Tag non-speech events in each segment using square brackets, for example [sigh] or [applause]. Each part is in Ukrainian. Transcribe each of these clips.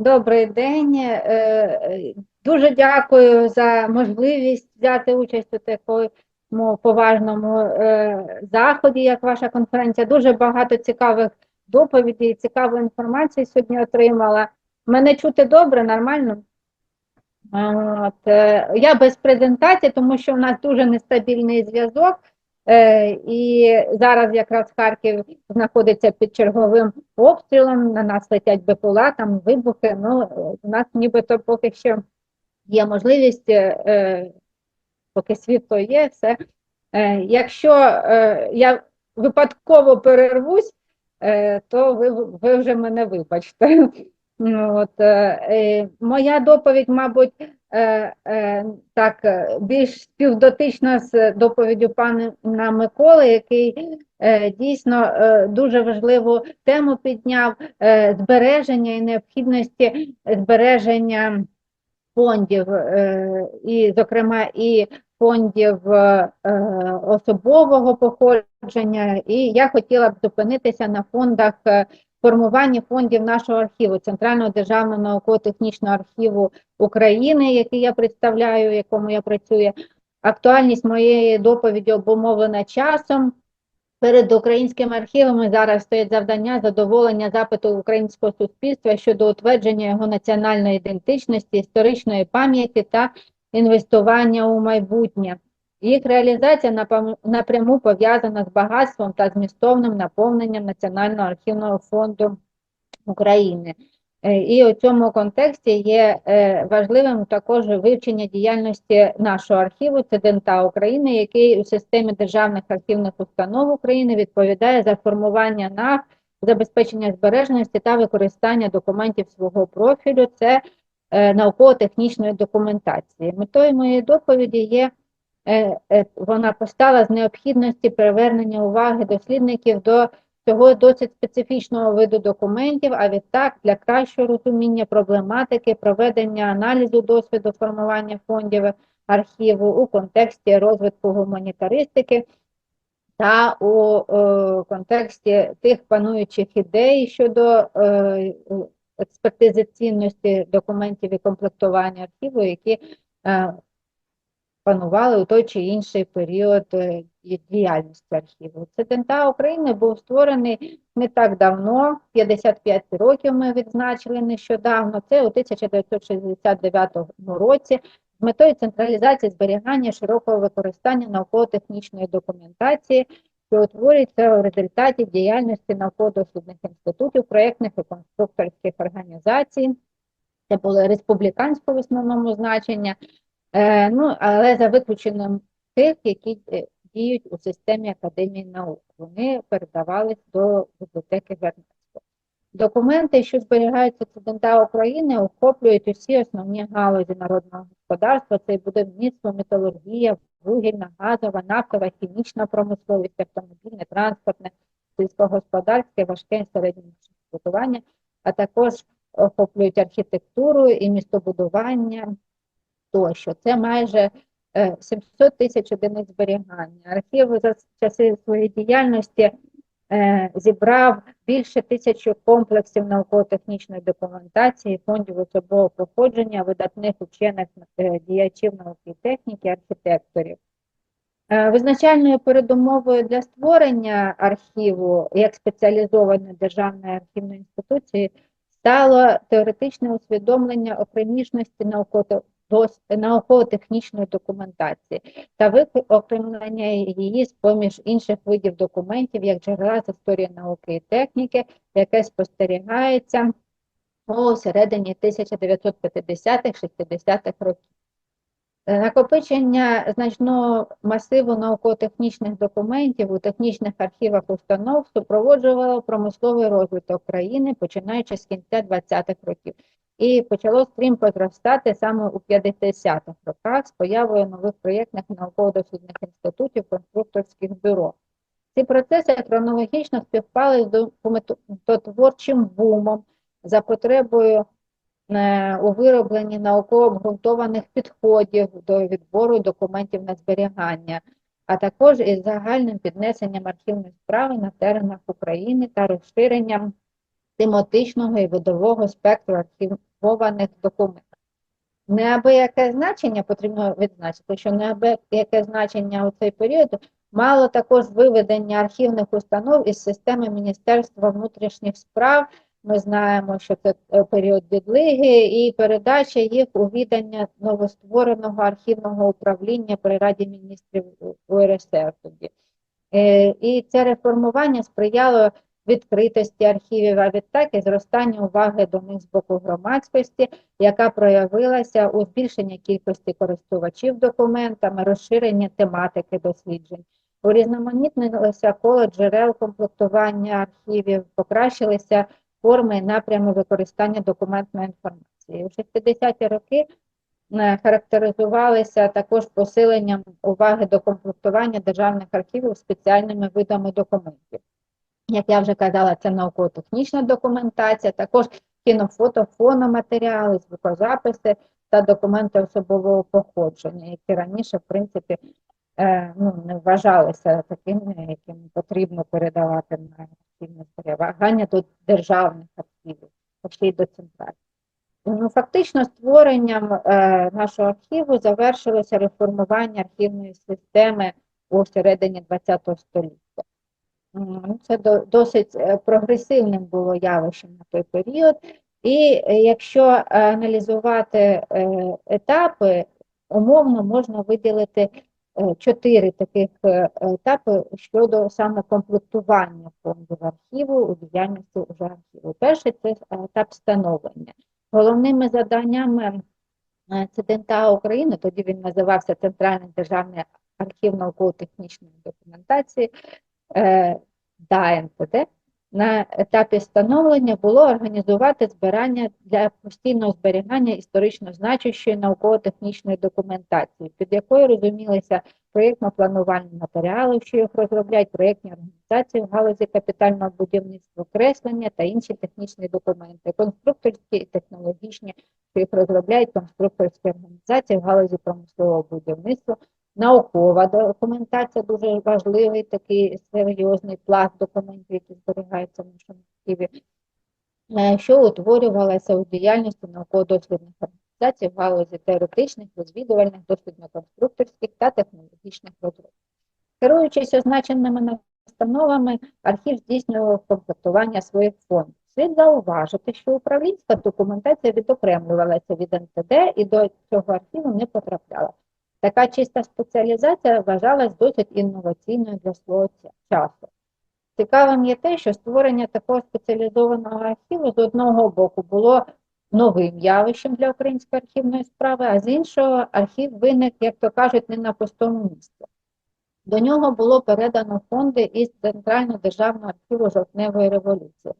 Добрий день. Е, е, Дуже дякую за можливість взяти участь у такому поважному е, заході, як ваша конференція. Дуже багато цікавих доповідей, цікавої інформації сьогодні отримала. Мене чути добре, нормально? От, я без презентації, тому що у нас дуже нестабільний зв'язок. Е, І зараз якраз Харків знаходиться під черговим обстрілом, на нас летять БПЛА, там вибухи. Ну, у нас нібито поки що є можливість, е, е, поки світло є, все. Якщо я випадково перервусь, то ви, ви вже мене вибачте. [laughs] Ну, От, моя доповідь, мабуть, так е, більш співдотична з доповіддю пана Миколи, який е, дійсно е, дуже важливу тему підняв е, збереження і необхідності збереження фондів, е, і, зокрема, і фондів е, особового походження. І я хотіла б зупинитися на фондах е, формування фондів нашого архіву, Центрального державного науково-технічного архіву України, який я представляю, якому я працюю. Актуальність моєї доповіді обумовлена часом. Перед українськими архівами зараз стоїть завдання задоволення запиту українського суспільства щодо утвердження його національної ідентичності, історичної пам'яті та інвестування у майбутнє. Їх реалізація напряму пов'язана з багатством та змістовним наповненням Національного архівного фонду України. Е, І у цьому контексті є е, важливим також вивчення діяльності нашого архіву, це ДНТА України, який у системі державних архівних установ України відповідає за формування НАВ, забезпечення збереженості та використання документів свого профілю. Це е, науково-технічної документації. Метою моєї доповіді є вона постала з необхідності привернення уваги дослідників до цього досить специфічного виду документів, а відтак для кращого розуміння проблематики, проведення аналізу досвіду формування фондів архіву у контексті розвитку гуманітаристики та у е, контексті тих пануючих ідей щодо е, експертизи документів і комплектування архіву, які е, панували у той чи інший період е, діяльності архіву. Це ДНТА України був створений не так давно, 55 років ми відзначили нещодавно, це у 1969 році, з метою централізації зберігання широкого використання науково-технічної документації, що утворюється в результаті діяльності науково-дослідних інститутів, проєктних і конструкторських організацій. Це були республіканського в основному значення, Е, ну, але за виключенням тих, які е, діють у системі Академії наук. Вони передавались до бібліотеки Вернадського. Документи, що зберігаються в України, охоплюють усі основні галузі народного господарства. Це будівництво, металургія, вугільна, газова, нафтова, хімічна промисловість, автомобільне, транспортне, сільськогосподарське, важке і середнє будування, а також охоплюють архітектуру і містобудування, тощо. Це майже е, 700 тисяч одиниць зберігання. Архів за часи своєї діяльності е, зібрав більше тисячі комплексів науково-технічної документації, фондів особового походження, видатних учених е, діячів науки техніки, архітекторів. Е, Визначальною передумовою для створення архіву як спеціалізованої державної архівної інституції стало теоретичне усвідомлення окремішності науково-технічної документації та виокремлення її з поміж інших видів документів як джерела з історії науки і техніки, яке спостерігається у середині 1950-60-х років. Е, Накопичення значного масиву науково-технічних документів у технічних архівах установ супроводжувало промисловий розвиток країни, починаючи з кінця 20-х років, і почало стрімко зростати саме у 50-х роках з появою нових проєктних науково-дослідних інститутів, конструкторських бюро. Ці процеси хронологічно співпали з документотворчим бумом за потребою е, у виробленні науково обґрунтованих підходів до відбору документів на зберігання, а також із загальним піднесенням архівної справи на теренах України та розширенням тематичного і видового спектру архівованих документів. Неабияке значення потрібно відзначити, що неабияке значення у цей період мало також виведення архівних установ із системи Міністерства внутрішніх справ. Ми знаємо, що це е, період відлиги і передача їх у відання новоствореного архівного управління при Раді міністрів УРСР тоді. Е, І це реформування сприяло відкритості архівів, а відтак і зростання уваги до них з боку громадськості, яка проявилася у збільшенні кількості користувачів документами, розширенні тематики досліджень. Урізноманітнилося коло джерел комплектування архівів, покращилися форми і напрями використання документної інформації. У 60-ті роки е, характеризувалися також посиленням уваги до комплектування державних архівів спеціальними видами документів. Як я вже казала, це науково-технічна документація, також кінофото, фономатеріали, звукозаписи та документи особового походження, які раніше, в принципі, е, ну, не вважалися такими, якими потрібно передавати на архівне зберігання до державних архівів, ще й до центральних. Ну, фактично, створенням е, нашого архіву завершилося реформування архівної системи у середині ХХ століття. Це досить е, прогресивним було явищем на той період. І е, якщо е, аналізувати етапи, умовно можна виділити чотири таких етапи щодо саме комплектування фондів архіву у діяльності уже архіву. Перший це етап встановлення. Головними заданнями ЦДНТА України, тоді він називався Центральний державний архів науково-технічної документації, е, ДАНТД, на етапі встановлення було організувати збирання для постійного зберігання історично значущої науково-технічної документації, під якою розумілися проєктно-планувальні матеріали, що їх розробляють проєктні організації в галузі капітального будівництва, креслення та інші технічні документи, конструкторські і технологічні, що їх розробляють конструкторські організації в галузі промислового будівництва, Наукова документація дуже важливий такий серйозний пласт документів, які зберігаються в нашому архіві, е, що утворювалася у діяльності науково-дослідних організацій в галузі теоретичних, розвідувальних, дослідно-конструкторських та технологічних розробок. Керуючись означеними настановами, архів здійснював комплектування своїх фондів. Слід зауважити, що управлінська документація відокремлювалася від НТД і до цього архіву не потрапляла. Така чиста спеціалізація вважалась досить інноваційною для свого часу. Цікавим є те, що створення такого спеціалізованого архіву з одного боку було новим явищем для української архівної справи, а з іншого архів виник, як то кажуть, не на пустому місці. До нього було передано фонди із Центрального державного архіву жовтневої революції.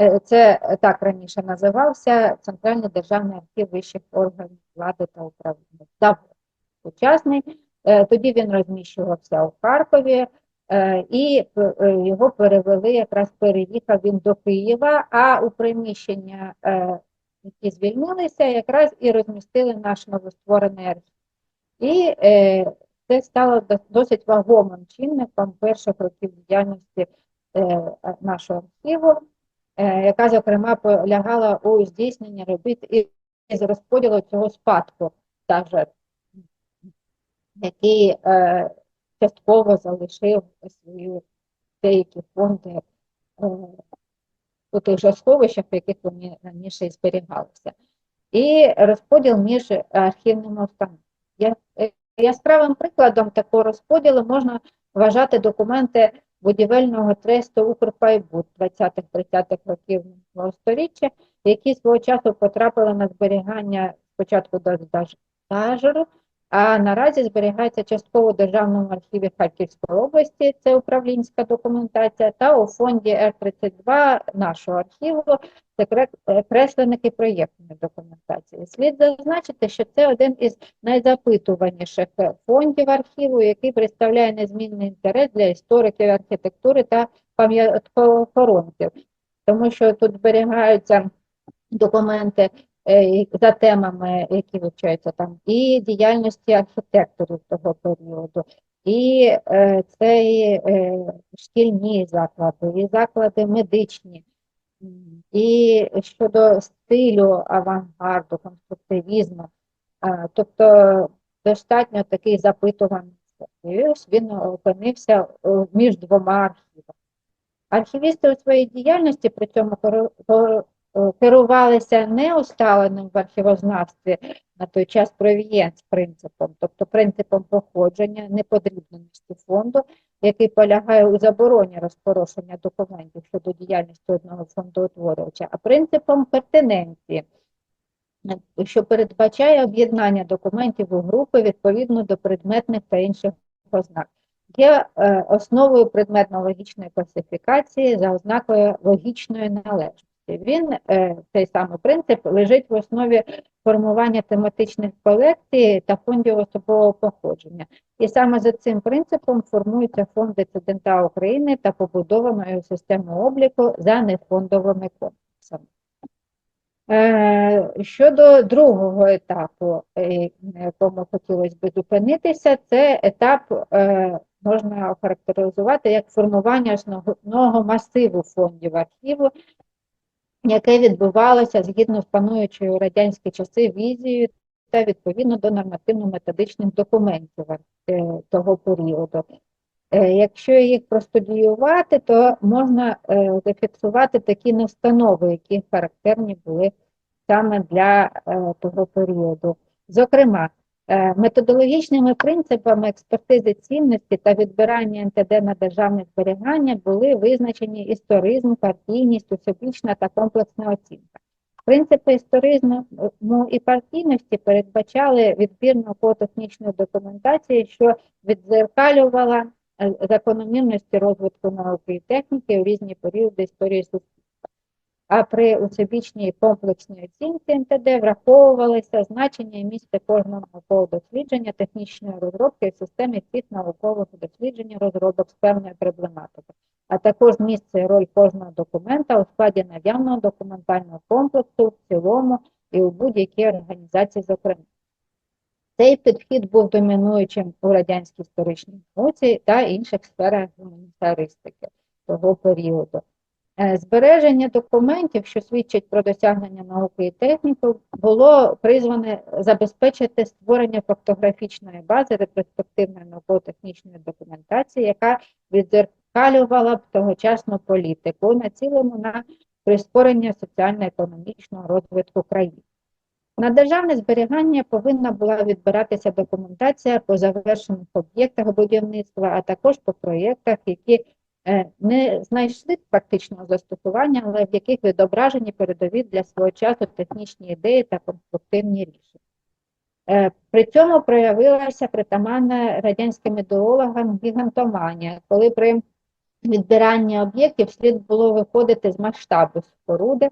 Е, Це так раніше називався Центральний державний архів вищих органів влади та управління. Сучасний. Е, Тоді він розміщувався у Харкові, е, і е, його перевели, якраз переїхав він до Києва, а у приміщення, які звільнилися, якраз і розмістили наш новостворений архів. І це стало досить вагомим чинником перших років діяльності нашого архіву, яка, зокрема, полягала у здійсненні робіт із розподілу цього спадку та жертв який е, частково залишив свої деякі фонди е, у тих же сховищах, в яких вони раніше зберігалися. І розподіл між архівними установами. Яскравим прикладом такого розподілу можна вважати документи будівельного тресту Укрпайбуд 20-30-х років минулого сторіччя, які свого часу потрапили на зберігання спочатку до Дажеру, а наразі зберігається частково у Державному архіві Харківської області, це управлінська документація, та у фонді Р-32 нашого архіву, це кре- кресленики проєктної документації. Слід зазначити, що це один із найзапитуваніших е, фондів архіву, який представляє незмінний інтерес для істориків архітектури та пам'ятковохоронців, тому що тут зберігаються документи за темами, які вивчаються там, і діяльності архітекторів того періоду, і е, це і, е, шкільні заклади, і заклади медичні, І щодо стилю авангарду, конструктивізму, е, тобто достатньо такий запитуваний. Ось він опинився е, між двома архівами. Архівісти у своїй діяльності при цьому е, керувалися не усталеним в архівознавстві на той час провієнс принципом, тобто принципом походження, неподрібненості фонду, який полягає у забороні розпорошення документів щодо діяльності одного фондоутворювача, а принципом пертиненції, е, що передбачає об'єднання документів у групи відповідно до предметних та інших ознак. Є е, основою предметно-логічної класифікації за ознакою логічної належності. Він, е, цей самий принцип, лежить в основі формування тематичних колекцій та фондів особового походження. І саме за цим принципом формуються фонди Цидента України та побудованою системою обліку за нефондовими комплексами. Е, Щодо другого етапу, е, на якому хотілося би зупинитися, це етап можна охарактеризувати як формування основного масиву фондів архіву, яке відбувалося згідно з пануючою радянські часи візією та відповідно до нормативно-методичних документів е, того періоду. Е, Якщо їх простудіювати, то можна е, зафіксувати такі настанови, які характерні були саме для того періоду. Зокрема, методологічними принципами експертизи цінності та відбирання НТД на державне зберігання були визначені історизм, партійність, усебічна та комплексна оцінка. Принципи історизму і партійності передбачали відбір науково-технічної документації, що відзеркалювала е, закономірності розвитку науки і техніки у різні періоди історії суспільства. А при усебічній комплексній оцінці НТД враховувалися значення і місце кожного наукового дослідження, технічної розробки в системі всіх наукових досліджень розробок з певної проблематики, а також місце і роль кожного документа у складі наявного документального комплексу в цілому і у будь-якій організації зокрема. Цей підхід був домінуючим у радянській історичній науці та інших сферах гуманітаристики того періоду. Е, Збереження документів, що свідчать про досягнення науки і техніки, було призване забезпечити створення фактографічної бази ретроспективної науково-технічної документації, яка відзеркалювала б тогочасну політику, націлену на прискорення соціально-економічного розвитку країни. На державне зберігання повинна була відбиратися документація по завершених об'єктах будівництва, а також по проєктах, які не знайшли практичного застосування, але в яких відображені передові для свого часу технічні ідеї та конструктивні рішення. Е, При цьому проявилася притаманна радянським ідеологам гігантоманія, коли при відбиранні об'єктів слід було виходити з масштабу споруди,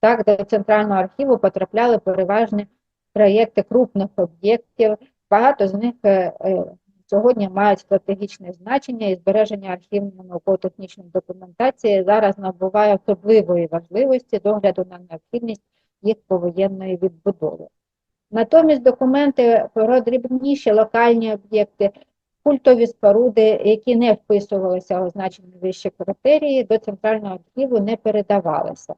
так, до центрального архіву потрапляли переважні проєкти крупних об'єктів. Багато з них е, е, сьогодні мають стратегічне значення і збереження архівної науково-технічної документації зараз набуває особливої важливості з огляду на необхідність їх повоєнної відбудови. Натомість документи про дрібніші локальні об'єкти, культові споруди, які не вписувалися означені вищі критерії, до центрального архіву не передавалися.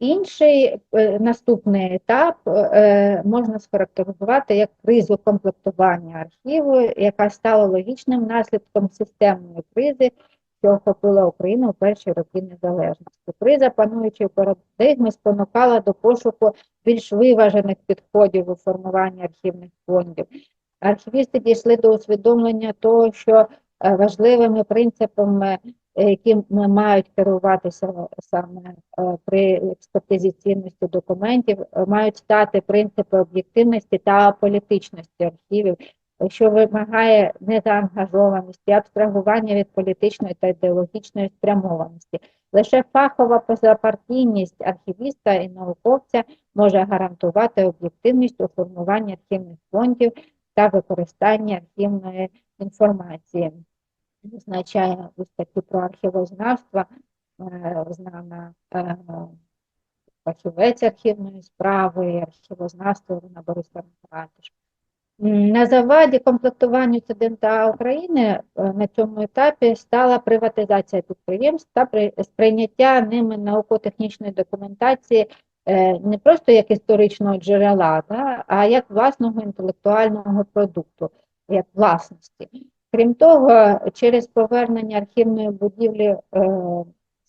Е, Інший е, наступний етап е, можна схарактеризувати як кризу комплектування архіву, яка стала логічним наслідком системної кризи, що охопила Україну у перші роки незалежності. Криза пануючої парадигми спонукала до пошуку більш виважених підходів у формуванні архівних фондів. Архівісти дійшли до усвідомлення того, що е, важливими принципами яким мають керуватися саме е, при експертизі цінності документів, е, мають стати принципи об'єктивності та політичності архівів, що вимагає незаангажованості, абстрагування від політичної та ідеологічної спрямованості. Лише фахова позапартійність архівіста і науковця може гарантувати об'єктивність у формуванні архівних фондів та використанні архівної інформації визначає ось такі про архівознавство, е, знана е, фахівець архівної справи, архівознавства Ірина Борисовна Ратиш. На заваді комплектуванню ЦДМТА України е, на цьому етапі стала приватизація підприємств та сприйняття ними науко-технічної документації не просто як історичного джерела, а як власного інтелектуального продукту, як власності. Крім того, через повернення архівної будівлі е,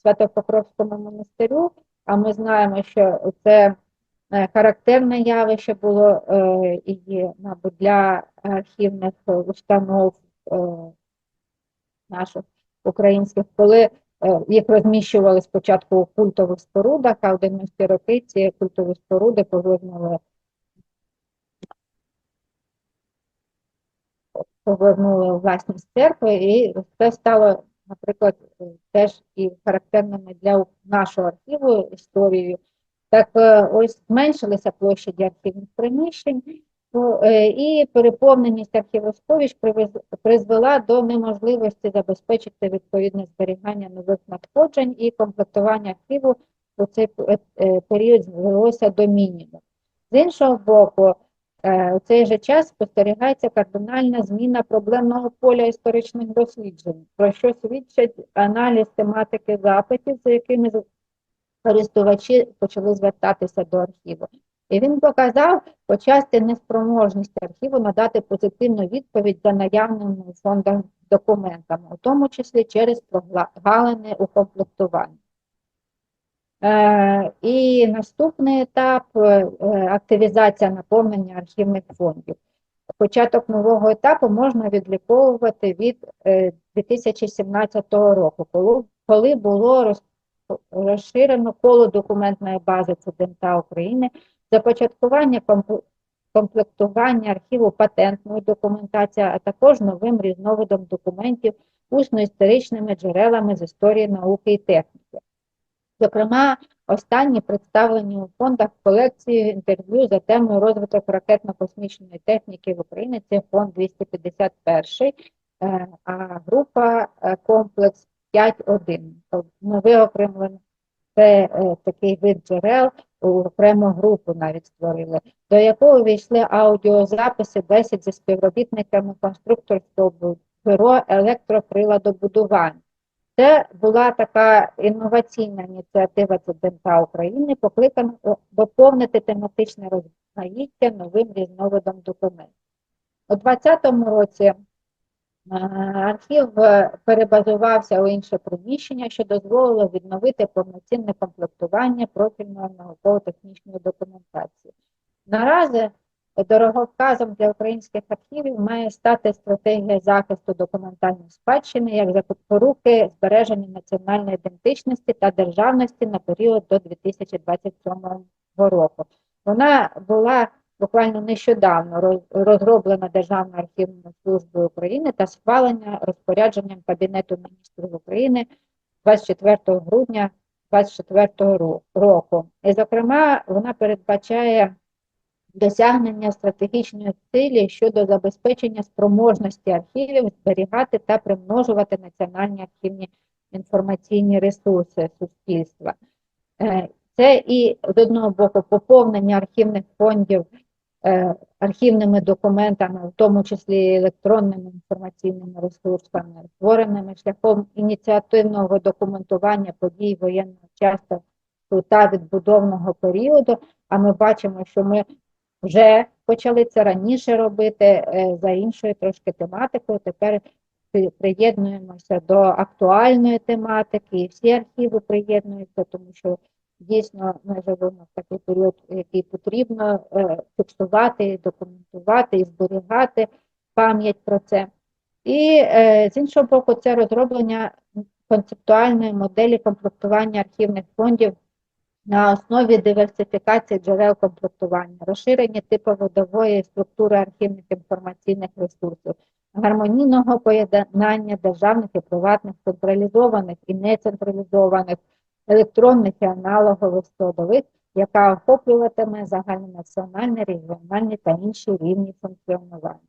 Свято-Покровському монастирю, а ми знаємо, що це е, характерне явище було е, і мабуть, для архівних установ наших українських, коли їх розміщували спочатку у культових спорудах, а в 90-ті роки ці культові споруди повернули повернули власність церкви, і це стало, наприклад, е, теж і характерними для нашого архіву історією. Так е, ось зменшилися площаді архівних приміщень, ну, е, і переповненість архівосховищ привез- призвела до неможливості забезпечити відповідне зберігання нових надходжень і комплектування архіву у цей період звелося до мінімуму. З іншого боку, у цей же час спостерігається кардинальна зміна проблемного поля історичних досліджень, про що свідчить аналіз тематики запитів, за якими користувачі почали звертатися до архіву. І він показав почасти неспроможність архіву надати позитивну відповідь за наявними у фондах документами, у тому числі через прогалини у комплектуванні. Е, і наступний етап е, активізація наповнення архівних фондів. Початок нового етапу можна відліковувати від е, 2017 року, коли, було розширено коло документної бази ЦДМТА України, започаткування комплектування архіву патентною документацією, а також новим різновидом документів усно-історичними джерелами з історії науки і техніки. Зокрема, останні представлені у фондах колекції інтерв'ю за темою розвиток ракетно-космічної техніки в Україні. Це фонд 251, е, а група е, комплекс 5.1. Тобто Ми виокремлено це е, такий вид джерел, у окрему групу навіть створили, до якого війшли аудіозаписи бесід зі співробітниками конструкторського бюро електроприладобудування. Це була така інноваційна ініціатива ЦДМК України, покликана доповнити тематичне розмаїття новим різновидом документів. У 2020 році е, архів е, перебазувався у інше приміщення, що дозволило відновити повноцінне комплектування профільної науково-технічної документації. Наразі дороговказом для українських архівів має стати стратегія захисту документальної спадщини як запоруки збереження національної ідентичності та державності на період до 2027 року. Вона була буквально нещодавно роз- розроблена Державною архівною службою України та схвалена розпорядженням Кабінету міністрів України 24 грудня 2024 ро- року. І, зокрема, вона передбачає досягнення стратегічної цілі щодо забезпечення спроможності архівів зберігати та примножувати національні архівні інформаційні ресурси суспільства. Е, Це і з одного боку поповнення архівних фондів е, архівними документами, в тому числі електронними інформаційними ресурсами, створеними шляхом ініціативного документування подій воєнного часу та відбудовного періоду. А ми бачимо, що ми вже почали це раніше робити е, за іншою трошки тематикою. Тепер приєднуємося до актуальної тематики, і всі архіви приєднуються, тому що дійсно ми живемо в такий період, який потрібно е, фіксувати, документувати і зберігати пам'ять про це. І е, з іншого боку, це розроблення концептуальної моделі комплектування архівних фондів на основі диверсифікації джерел комплектування, розширення типоводової структури архівних інформаційних ресурсів, гармонійного поєднання державних і приватних, централізованих і нецентралізованих, електронних і аналогових складових, яка охоплюватиме загальнонаціональні, регіональні та інші рівні функціонування.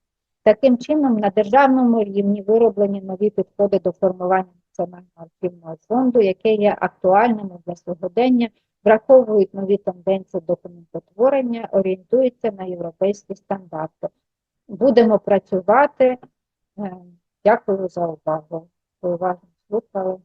Таким чином, на державному рівні вироблені нові підходи до формування національного архівного фонду, яке є актуальним для сьогодення, враховують нові тенденції документотворення, орієнтуються на європейські стандарти. будемо працювати. Е, Дякую за увагу. Уважно слухали.